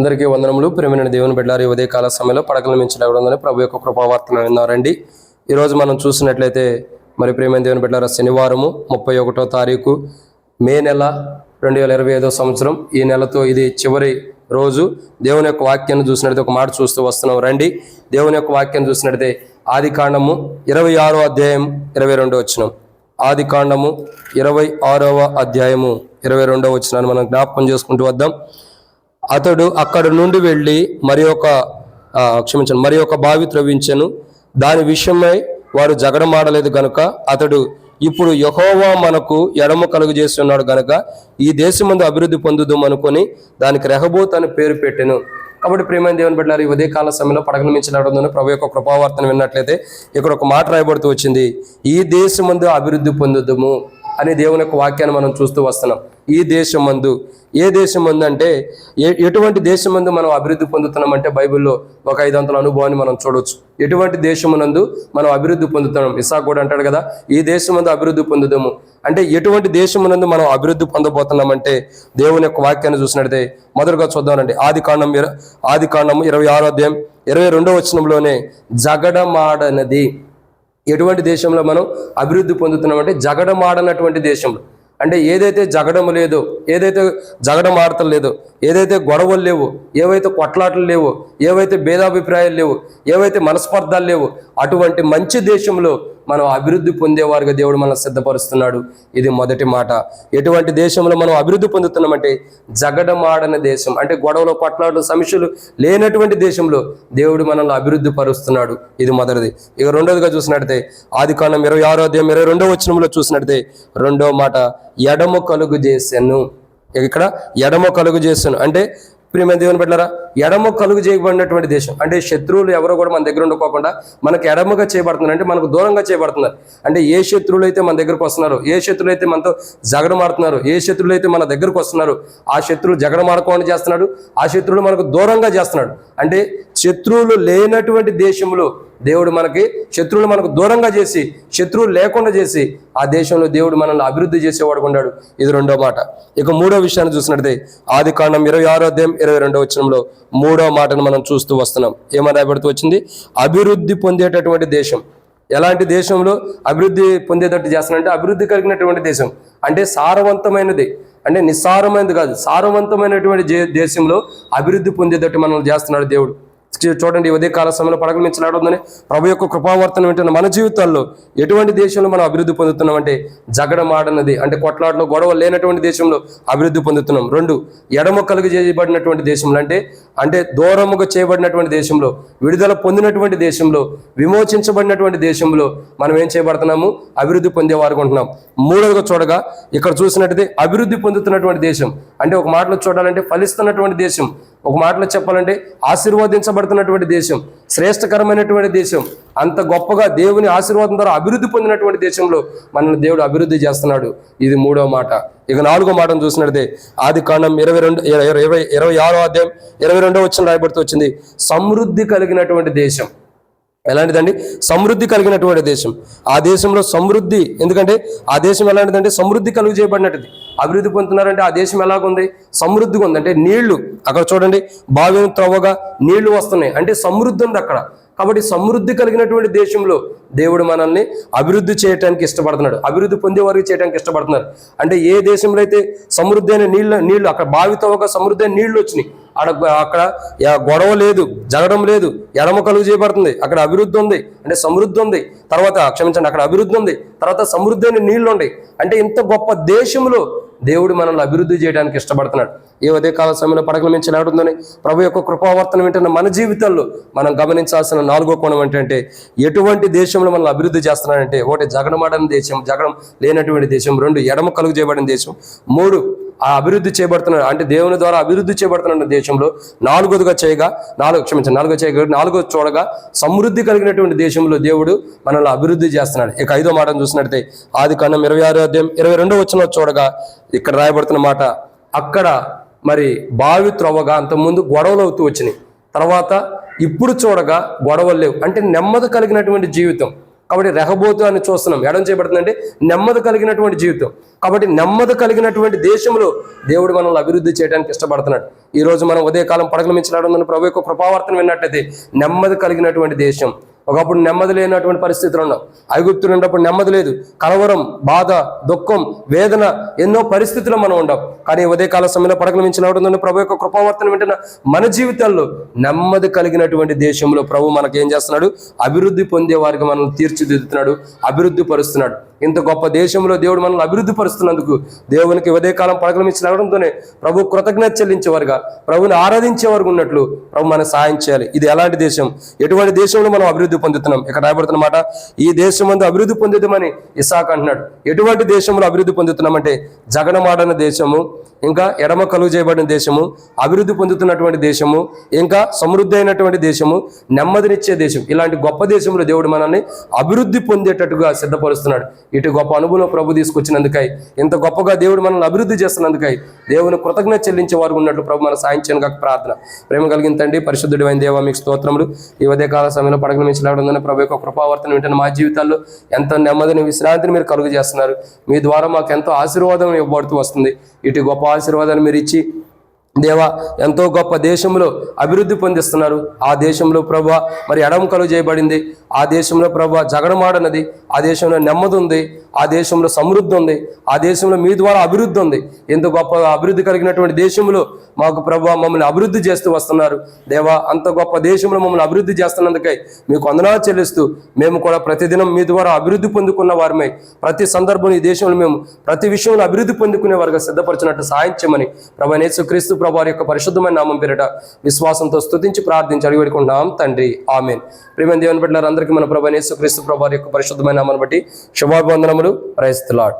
అందరికీ వందనములు. ప్రేమైన దేవుని బిడ్డారు ఉదయకాల సమయంలో పడకల మించి లేవడం ప్రభు యొక్క కృపావార్తను విన్నారండి. ఈరోజు మనం చూసినట్లయితే మరి ప్రేమైన దేవుని బిడ్డారు శనివారము ముప్పై ఒకటో తారీఖు మే నెల రెండు వేల ఇరవై ఐదో సంవత్సరం. ఈ నెలతో ఇది చివరి రోజు. దేవుని యొక్క వాక్యాన్ని చూసినట్లయితే ఒక మాట చూస్తూ వస్తున్నాం. రండి. దేవుని యొక్క వాక్యాన్ని చూసినట్లయితే ఆది కాండము ఇరవై ఆరో అధ్యాయం ఇరవై రెండో వచ్చినాం ఆది కాండము ఇరవై ఆరవ అధ్యాయము ఇరవై రెండవ వచ్చినాన్ని మనం జ్ఞాపకం చేసుకుంటూ వద్దాం. అతడు అక్కడ నుండి వెళ్ళి మరి ఒక క్షమించను మరి ఒక బావి త్రవ్వించను. దాని విషయమై వారు జగడమాడలేదు గనుక అతడు ఇప్పుడు యహోవా మనకు ఎడమ కలుగు చేస్తున్నాడు గనుక ఈ దేశం ముందు అభివృద్ధి పొందుదాం అనుకొని దానికి రెహబోత్ అని పేరు పెట్టాను. కాబట్టి ప్రేమైన దేవుని బిడ్డలారు ఈ ఉదయకాల సమయంలో పడగల మించి నడవడం ప్రభు యొక్క కృపావార్తను విన్నట్లయితే ఇక్కడ ఒక మాట రాయబడుతూ వచ్చింది. ఈ దేశం ముందు అభివృద్ధి పొందుదము. అనే దేవుని యొక్క వాక్యాన్ని మనం చూస్తూ వస్తున్నాం. ఈ దేశం మందు ఏ దేశం మందు అంటే ఎటువంటి దేశం మందు మనం అభివృద్ధి పొందుతున్నాం అంటే బైబిల్లో ఒక ఐదు వందల అనుభవాన్ని మనం చూడవచ్చు ఎటువంటి దేశమునందు మనం అభివృద్ధి పొందుతున్నాం? ఇసా కూడా అంటాడు కదా ఈ దేశం మందు అభివృద్ధి పొందుదాము. అంటే ఎటువంటి దేశమునందు మనం అభివృద్ధి పొందబోతున్నామంటే దేవుని యొక్క వాక్యాన్ని చూసినట్లయితే మొదటగా చూద్దామండి. ఆది కాండం ఆది కాండము ఇరవై ఆరో అధ్యాయం ఇరవై రెండో వచనంలోనే జగడమాడనది. ఎటువంటి దేశంలో మనం అభివృద్ధి పొందుతున్నామంటే జగడమాడనటువంటి దేశంలో. అంటే ఏదైతే జగడం లేదో ఏదైతే జగడం ఆడతలు లేదో ఏదైతే గొడవలు లేవు ఏవైతే కొట్లాటలు లేవు ఏవైతే భేదాభిప్రాయాలు లేవు ఏవైతే మనస్పర్ధాలు లేవు అటువంటి మంచి దేశంలో మనం అభివృద్ధి పొందేవారుగా దేవుడు మనల్ని సిద్ధపరుస్తున్నాడు. ఇది మొదటి మాట. ఎటువంటి దేశంలో మనం అభివృద్ధి పొందుతున్నామంటే జగడమాడని దేశం. అంటే గొడవలు కొట్లాటలు సమస్యలు లేనటువంటి దేశంలో దేవుడు మనల్ని అభివృద్ధి పరుస్తున్నాడు. ఇది మొదటిది. ఇక రెండోదిగా చూసినట్టే ఆది కాండం ఇరవై ఆరో అధ్యాయం ఇరవై రెండో వచనంలో చూసినట్టే రెండో మాట ఎడమ కలుగు చేశాను ఇక్కడ ఎడమ కలుగు చేశాను అంటే ప్రియమైన దేవుని బిడ్డలారా ఎడమ కలుగు చేయబడినటువంటి దేశం. అంటే శత్రువులు ఎవరో కూడా మన దగ్గర ఉండకోకుండా మనకు ఎడమగా చేయబడుతున్నారు. అంటే మనకు దూరంగా చేయబడుతున్నారు. అంటే ఏ శత్రువులు అయితే మన దగ్గరకు వస్తున్నారు ఏ శత్రువులు అయితే మనతో జగడమాడుతున్నారు ఏ శత్రువులు అయితే మన దగ్గరకు వస్తున్నారు ఆ శత్రువులు జగడమాడకుండా చేస్తున్నాడు. ఆ శత్రువులు మనకు దూరంగా చేస్తున్నాడు. అంటే శత్రువులు లేనటువంటి దేశంలో దేవుడు మనకి శత్రువులు మనకు దూరంగా చేసి శత్రువులు లేకుండా చేసి ఆ దేశంలో దేవుడు మనల్ని అభివృద్ధి చేసేవాడు ఉన్నాడు ఇది రెండో మాట. ఇక మూడో విషయాన్ని చూసినట్లయితే ఆది కాండం ఇరవై ఆరో అధ్యాయం ఇరవై రెండో వచనంలో మూడో మాటను మనం చూస్తూ వస్తున్నాం. ఏమని రాయబడుతూ వచ్చింది? అభివృద్ధి పొందేటటువంటి దేశం. ఎలాంటి దేశంలో అభివృద్ధి పొందేటట్టు చేస్తానంటే అభివృద్ధి కలిగినటువంటి దేశం. అంటే సారవంతమైనది. అంటే నిస్సారమైనది కాదు సారవంతమైనటువంటి దేశంలో అభివృద్ధి పొందేటట్టు మనల్ని చేస్తున్నాడు దేవుడు. చూడండి ఈ ఉదయ కాల సమయంలో పడగల మించి నడవద్దని ప్రభు యొక్క కృపావర్తనం వింటున్న మన జీవితాల్లో ఎటువంటి దేశంలో మనం అభివృద్ధి పొందుతున్నామంటే జగడమాడనది అంటే కొట్లాటలో గొడవ లేనటువంటి దేశంలో అభివృద్ధి పొందుతున్నాం. రెండు ఎడమ కలుగు చేయబడినటువంటి దేశంలో అంటే అంటే దూరముగా చేయబడినటువంటి దేశంలో విడుదల పొందినటువంటి దేశంలో విమోచించబడినటువంటి దేశంలో మనం ఏం చేయబడుతున్నాము? అభివృద్ధి పొందేవారు ఉంటున్నాం. మూడవగా చూడగా ఇక్కడ చూసినట్టయితే అభివృద్ధి పొందుతున్నటువంటి దేశం అంటే ఒక మాటలో చూడాలంటే ఫలిస్తున్నటువంటి దేశం ఒక మాటలో చెప్పాలంటే ఆశీర్వదించబడుతున్నటువంటి దేశం శ్రేష్టకరమైనటువంటి దేశం అంత గొప్పగా దేవుని ఆశీర్వాదం ద్వారా అభివృద్ధి పొందినటువంటి దేశంలో మనల్ని దేవుడు అభివృద్ధి చేస్తున్నాడు. ఇది మూడో మాట. ఇక నాలుగో మాటను చూసినట్టే ఆది కాండం ఇరవై రెండు ఇరవై ఇరవై ఇరవై ఆరో అధ్యాయం ఇరవై రెండో వచ్చిన రాయబడుతూ వచ్చింది. సమృద్ధి కలిగినటువంటి దేశం. ఎలాంటిదండి? సమృద్ధి కలిగినటువంటి దేశం. ఆ దేశంలో సమృద్ధి ఎందుకంటే ఆ దేశం ఎలాంటిదంటే సమృద్ధి కలుగు చేయబడినట్టుది. అభివృద్ధి పొందుతున్నారంటే ఆ దేశం ఎలాగుంది? సమృద్ధిగా ఉంది. అంటే నీళ్ళు అక్కడ చూడండి బావిని త్రవ్వగా నీళ్ళు వస్తున్నాయి. అంటే సమృద్ధి ఉంది అక్కడ. కాబట్టి సమృద్ధి కలిగినటువంటి దేశంలో దేవుడు మనల్ని అభివృద్ధి చేయడానికి ఇష్టపడుతున్నాడు. అభివృద్ధి పొందే వారికి చేయడానికి ఇష్టపడుతున్నారు. అంటే ఏ దేశంలో అయితే సమృద్ధి అయిన నీళ్ళు నీళ్ళు అక్కడ బావితో ఒక సమృద్ధి అయిన నీళ్ళు వచ్చినాయి అక్కడ అక్కడ గొడవ లేదు జగడం లేదు ఎడమ కలుగు చేయబడుతుంది అక్కడ అభివృద్ధి ఉంది అంటే సమృద్ధి ఉంది. తర్వాత క్షమించండి అక్కడ అభివృద్ధి ఉంది. తర్వాత సమృద్ధి అయిన నీళ్ళు ఉన్నాయి అంటే ఇంత గొప్ప దేశంలో దేవుడు మనల్ని అభివృద్ధి చేయడానికి ఇష్టపడుతున్నాడు. ఏ ఉదయ కాల సమయంలో పడకల మించి నాడుందని ప్రభు యొక్క కృపావర్తనం ఏంటంటే మన జీవితాల్లో మనం గమనించాల్సిన నాలుగో కోణం ఏంటంటే ఎటువంటి దేశంలో మనల్ని అభివృద్ధి చేస్తున్నాడంటే ఒకటి జగడమాడని దేశం జగడం లేనటువంటి దేశం రెండు ఎడమ కలుగు చేయబడిన దేశం మూడు ఆ అభివృద్ధి చేయబడుతున్నాడు అంటే దేవుని ద్వారా అభివృద్ధి చేయబడుతున్న దేశంలో నాలుగోదిగా చేయగా నాలుగు క్షమించండి నాలుగో చేయగా నాలుగో చూడగా సమృద్ధి కలిగినటువంటి దేశంలో దేవుడు మనల్ని అభివృద్ధి చేస్తున్నాడు. ఇక ఐదో మాటను చూసినట్టే ఆది కన్నం ఇరవై ఆరో అధ్యాయం ఇరవై రెండో వచ్చిన చూడగా ఇక్కడ రాయబడుతున్న మాట అక్కడ మరి బావి త్రవ్వగా అంతకుముందు గొడవలు అవుతూ వచ్చినాయి. తర్వాత ఇప్పుడు చూడగా గొడవలు లేవు. అంటే నెమ్మది కలిగినటువంటి జీవితం. కాబట్టి రెహబోతు అని చూస్తున్నాం. ఎడం చేయబడుతుందంటే నెమ్మది కలిగినటువంటి జీవితం. కాబట్టి నెమ్మది కలిగినటువంటి దేశంలో దేవుడు మనల్ని అభివృద్ధి చేయడానికి ఇష్టపడుతున్నాడు. ఈ రోజు మనం ఉదయకాలం పడగలమించడం ప్రభు యొక్క కృపావర్తన విన్నట్టయితే నెమ్మది కలిగినటువంటి దేశం. ఒకప్పుడు నెమ్మది లేనటువంటి పరిస్థితులు ఉన్నాం. ఐగుప్తులు ఉన్నప్పుడు నెమ్మది లేదు. కలవరం బాధ దుఃఖం వేదన ఎన్నో పరిస్థితులు మనం ఉండం. కానీ ఉదయకాల సమయంలో పడకలు మించిన ప్రభు యొక్క కృపావర్తన వింటున్న మన జీవితాల్లో నెమ్మది కలిగినటువంటి దేశంలో ప్రభు మనకేం చేస్తున్నాడు? అభివృద్ధి పొందే వారికి మనల్ని తీర్చిదిద్దుతున్నాడు అభివృద్ధి పరుస్తున్నాడు. ఇంత గొప్ప దేశంలో దేవుడు మనల్ని అభివృద్ధి పరుస్తున్నందుకు దేవునికి ఉదయకాలం కాలం మించి నడవడంతోనే ప్రభు కృతజ్ఞత చెల్లించేవారుగా ప్రభుని ఆరాధించేవారు ఉన్నట్లు ప్రభు మన సాయం చేయాలి. ఇది ఎలాంటి దేశం? ఎటువంటి దేశంలో మనం అభివృద్ధి పొందుతున్నాం? ఇక్కడ రాయబడుతున్నమాట ఈ దేశం మందు అభివృద్ధి పొందుతామని ఇసాక్ అంటున్నాడు. ఎటువంటి దేశంలో అభివృద్ధి పొందుతున్నామంటే జగనమాడన దేశము ఇంకా ఎడమ కలుగు చేయబడిన దేశము అభివృద్ధి పొందుతున్నటువంటి దేశము ఇంకా సమృద్ధి అయినటువంటి దేశము నెమ్మదినిచ్చే దేశం. ఇలాంటి గొప్ప దేశంలో దేవుడు మనల్ని అభివృద్ధి పొందేటట్టుగా సిద్ధపరుస్తున్నాడు. ఇటు గొప్ప అనుభవం ప్రభు తీసుకొచ్చినందుకై ఇంత గొప్పగా దేవుడు మనల్ని అభివృద్ధి చేస్తున్నందుకై దేవుని కృతజ్ఞత చెల్లించే వారు ఉన్నట్లు ప్రభు మన సాయం కాక ప్రార్థన. ప్రేమ కలిగిన తండ్రి పరిశుద్ధుడు అయిన దేవ మీకు స్తోత్రములు. ఈ ఉదయకాల సమయంలో పడగల మించి లేవడం ప్రభు యొక్క కృపావర్తన వింటున్న మా జీవితాల్లో ఎంతో నెమ్మదిని విశ్రాంతిని మీరు కలుగు చేస్తున్నారు. మీ ద్వారా మాకు ఎంతో ఆశీర్వాదం ఇవ్వబడుతూ వస్తుంది. ఇటు గొప్ప ఆశీర్వాదాన్ని మీరు ఇచ్చి దేవా ఎంతో గొప్ప దేశంలో అభివృద్ధి పొందిస్తున్నారు. ఆ దేశంలో ప్రభా మరి ఎడంకలు చేయబడింది. ఆ దేశంలో ప్రభా జగడమాడనది. ఆ దేశంలో నెమ్మది ఉంది. ఆ దేశంలో సమృద్ధి ఉంది. ఆ దేశంలో మీ ద్వారా అభివృద్ధి ఉంది. ఎంత గొప్ప అభివృద్ధి కలిగినటువంటి దేశంలో మాకు ప్రభా మమ్మల్ని అభివృద్ధి చేస్తూ వస్తున్నారు. దేవా అంత గొప్ప దేశంలో మమ్మల్ని అభివృద్ధి చేస్తున్నందుకై మీకు వందనాలు చెల్లిస్తూ మేము కూడా ప్రతిదినం మీ ద్వారా అభివృద్ధి పొందుకున్న వారమై ప్రతి సందర్భం ఈ దేశంలో మేము ప్రతి విషయంలో అభివృద్ధి పొందుకునే వారుగా సిద్ధపరిచినట్టు సాయం చేయమని ప్రభా నేసుక్రీస్తు ప్రభు వారి యొక్క పరిశుద్ధమైన నామం పేరిట విశ్వాసంతో స్థుతించి ప్రార్థించి అడిగి పెట్టుకుంటున్నాం తండ్రి ఆమెన్. ప్రేమ దేవుని బిడ్డలందరికీ మన ప్రభా యేసుక్రీస్తు ప్రభు వారి యొక్క పరిశుద్ధమైన నామాన్ని బట్టి శుభాభివందనములు. రైస్తులాడ్